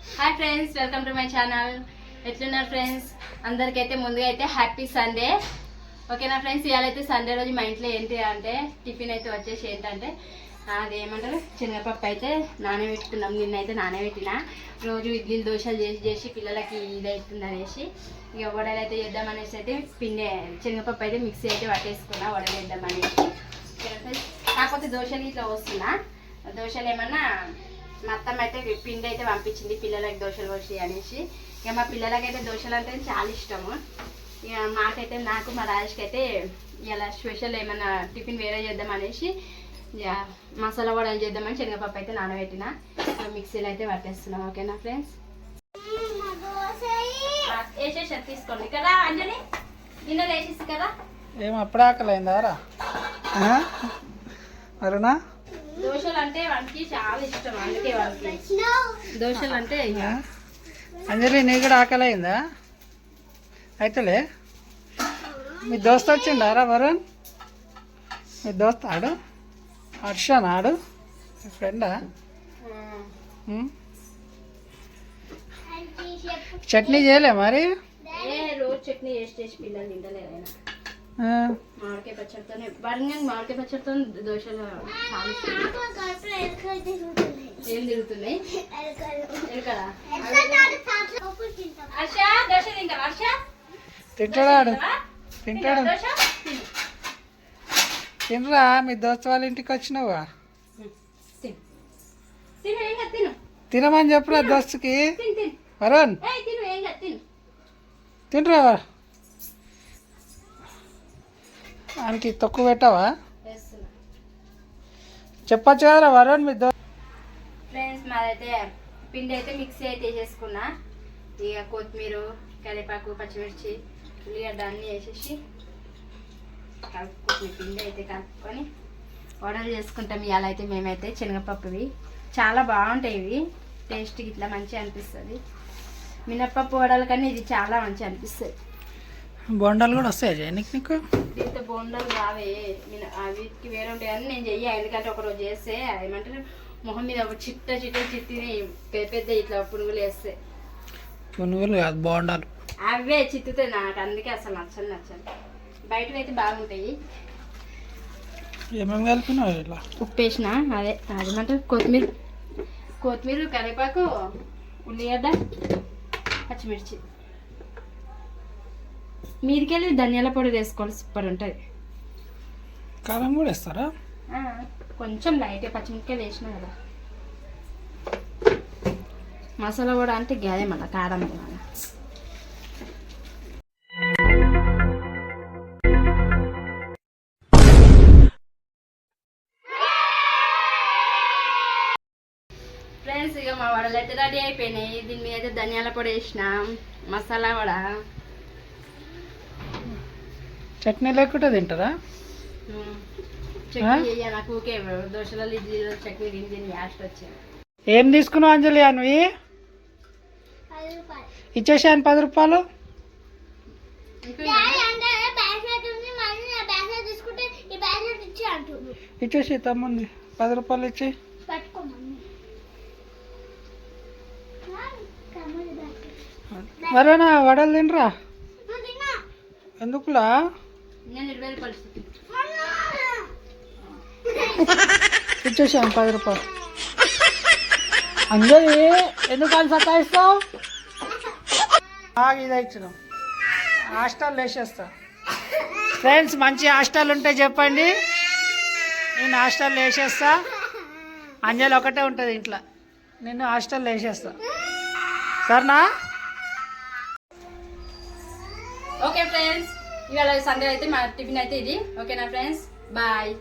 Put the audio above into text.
Hi friends welcome to my channel ఎట్లున్నారు friends అందరికైతే ముందుగా అయితే హ్యాపీ సండే ఓకేనా ఫ్రెండ్స్ ఇవాళ అయితే సండే రోజు మా ఇంట్లో ఏంటి అంటే టిఫిన్ అయితే వచ్చేసి ఏంటంటే అది ఏమంటారు? శనగపప్పు అయితే నానబెట్టుకున్నాం. నిన్న అయితే నానబెట్టిన. రోజు ఇడ్లీలు దోశలు చేసి చేసి పిల్లలకి ఇదవుతుంది అవుతుంది అనేసి ఇక వడలు అయితే చేద్దాం అనేసి అయితే పిండి శనగపప్పు అయితే మిక్సీ అయితే పట్టేసుకున్నా వడలు వేద్దామనేసి ఓకేనా friends? కాకపోతే దోశలు ఇట్లా వస్తున్నా. దోశలు ఏమన్నా మా అత్తమ్మ అయితే పిండి అయితే పంపించింది. పిల్లలకి దోశలు పోసి అనేసి. ఇక మా పిల్లలకైతే దోశలు అంటే చాలా ఇష్టము. ఇక మాకైతే నాకు మా రాజేష్కి అయితే ఇలా స్పెషల్ ఏమైనా టిఫిన్ వేరే చేద్దాం అనేసి ఇక మసాలా వడలు చేద్దామని శనగపప్పు అయితే నానబెట్టిన. మిక్సీలో అయితే పట్టేస్తున్నాం. ఓకేనా ఫ్రెండ్స్? వేసేసారు తీసుకోండి. కదా అంజలి? గిన్నెలు వేసేసి కదా? ఏం అప్పుడు ఆకలైందా రా? అరుణా? దోశలు అంటే వానికి చాలా ఇష్టం అందుకే వాళ్ళకి దోశలు అంటే ఇక. ఆ? అంజలి నీ కూడా ఆకలైందా? అయితేలే? మీ దోస్త్ వచ్చిండా రా వరుణ్? మీ దోస్త్ ఆడు? హర్షన్ ఆడు? మీ ఫ్రెండా? చట్నీ చేయలే మరి? ఏ రోజు చట్నీ చేసి చేసి పిల్లలు తింటలేరు ఆ, మామిడికాయ పచ్చడితోనే మామిడికాయ పచ్చడితో దోశలు ఏం తిరుగుతున్నాయి తింటాడు? తింటాడు. తినరా? మీ దోస్త్ వాళ్ళ ఇంటికి వచ్చినావా? తినమని చెప్పురా దోస్తుకి? వరుణ్. ఏ కాదు ఆయనకి తక్కువ పెట్టావా? చెప్పచ్చు కదరా వరుణ్ మీ ఫ్రెండ్స్ మాదైతే పిండి అయితే మిక్సీ అయితే వేసేసుకున్నా ఇక కొత్తిమీర కరివేపాకు పచ్చిమిర్చి ఉల్లిగడ్డ అన్నీ వేసేసి కలుపుకుని పిండి అయితే కలుపుకొని వడలు చేసుకుంటాం. ఇవాళ అయితే మేమైతే శనగపప్పువి. చాలా బాగుంటాయి ఇవి. టేస్ట్ ఇట్లా మంచిగా అనిపిస్తుంది. మినప్పప్పు వడల కన్నా ఇది చాలా మంచిగా అనిపిస్తుంది. బొండాలు కూడా వస్తాయి జైనిక్ నీకు? దీంతో బొండలు రావే. ఆ వీటికి వేరే ఉంటాయి అని నేను చెయ్య. ఎందుకంటే ఒకరోజు చేస్తే ఏమంటారు? మొహం మీద ఒక చిట్ట చిట్ట చిట్టిని పెద్ద పెద్ద ఇట్లా పునుగులు వేస్తే. పునుగులు కాదు బోండాలు. అవే చిత్తుతాయి నాకు. అందుకే అసలు నచ్చని నచ్చని బయటకు అయితే బాగుంటాయి. ఏమేమి కలిపినావు ఇలా? ఉప్పు వేసిన అదే అదేమంటారు కొత్తిమీర. కొత్తిమీర కరివేపాకు ఉల్లిగడ్డ పచ్చిమిర్చి. మీదికెళ్ళి ధనియాల పొడి వేసుకోవాలి సూపర్ ఉంటుంది. కారం కూడా వేస్తారా? కొంచెం లైట్ పచ్చిమిరపకాయలు వేసిన కదా. మసాలా కూడా అంటే గదే మళ్ళీ కారం మళ్ళీ ఫ్రెండ్స్ ఇక మా వడలు అయితే రెడీ అయిపోయినాయి. దీని మీద ధనియాల పొడి వేసినాం. మసాలా వడ చట్నీ లేకుండా తింటారా ఉమ్, చట్నీ చెయ్య నాకు ఊకే దోశలలో ఇడ్లీలో చట్నీ తిని తిని యాస్ట్ వచ్చింది ఏం తీసుకున్నావు అంజలి అన్వి? ఇచ్చేసాను పది రూపాయలు. ఇచ్చేసి తమ్ముంది పది రూపాయలు ఇచ్చి. మరేనా వడలు తినరా? ఎందుకులా? ఇచ్చేసాను పది రూపాయలు. అంజలి ఎందుకు అని సతాయిస్తావు? బాగా ఇది ఇచ్చినాం హాస్టల్ వేసేస్తా. ఫ్రెండ్స్ మంచి హాస్టల్ ఉంటే చెప్పండి. నేను హాస్టల్ వేసేస్తా. అంజలి ఒకటే ఉంటుంది ఇంట్లో. నేను హాస్టల్ వేసేస్తా. సరేనా? Okay friends. ఇవాళ సండే అయితే మా టిఫిన్ అయితే ఇది. ఓకేనా ఫ్రెండ్స్? బాయ్.